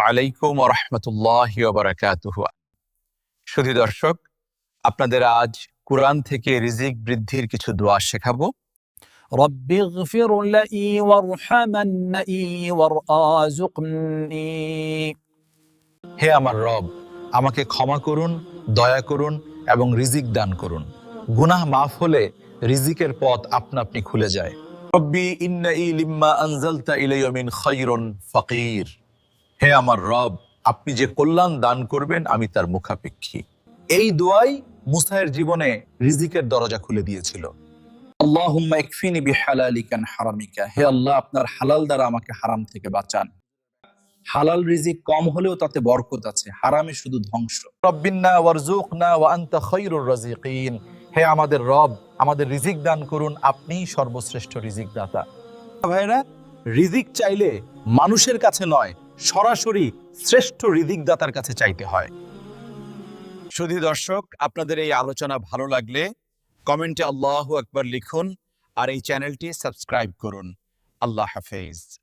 আলাইকুম রহমতুল্লাহ বারাকাতুহ সুধী দর্শক আপনাদের আজ কোরআন থেকে রিজিক বৃদ্ধির কিছু দোয়া শেখাবো رب اغفر لي وارحمني وارزقني হে আমার রব আমাকে ক্ষমা করুন দয়া করুন এবং রিজিক দান করুন গুনাহ মাফ হলে রিজিকের পথ আপনা আপনি খুলে যায় রব্বি ইন্নাই লিম্মা আনজালতা ইলাইয়া মিন খায়রুন ফাকির হে আমার রব, আপনি যে কল্যাণ দান করবেন, আমি তার মুখাপেক্ষী। এই দোয়াই মুসাহের জীবনে রিজিকের দরজা খুলে দিয়েছিল। আল্লাহুম্মা ইকফিনি বিহালালিকা আন হারামিকা। হে আল্লাহ, আপনার হালাল দ্বারা আমাকে হারাম থেকে বাঁচান। হালাল রিজিক কম হলেও তাতে বরকত আছে হারামে শুধু ধ্বংস। রব্বিন্না ওয়ারজুকনা ওয়া আনতা খায়রুর রাজিকিন হে আমাদের রব, আমাদের রিজিক দান করুন, আপনিই সর্বশ্রেষ্ঠ রিজিক দাতা ভাইরা, রিজিক চাইলে মানুষের কাছে নয় সরাসরি শ্রেষ্ঠ হৃদিকদাতার কাছে চাইতে হয়। শুধু দর্শক, আপনাদের এই আলোচনা ভালো লাগলে কমেন্টে আল্লাহ আকবার লিখুন আর এই চ্যানেলটি সাবস্ক্রাইব করুন। আল্লাহ হাফেজ।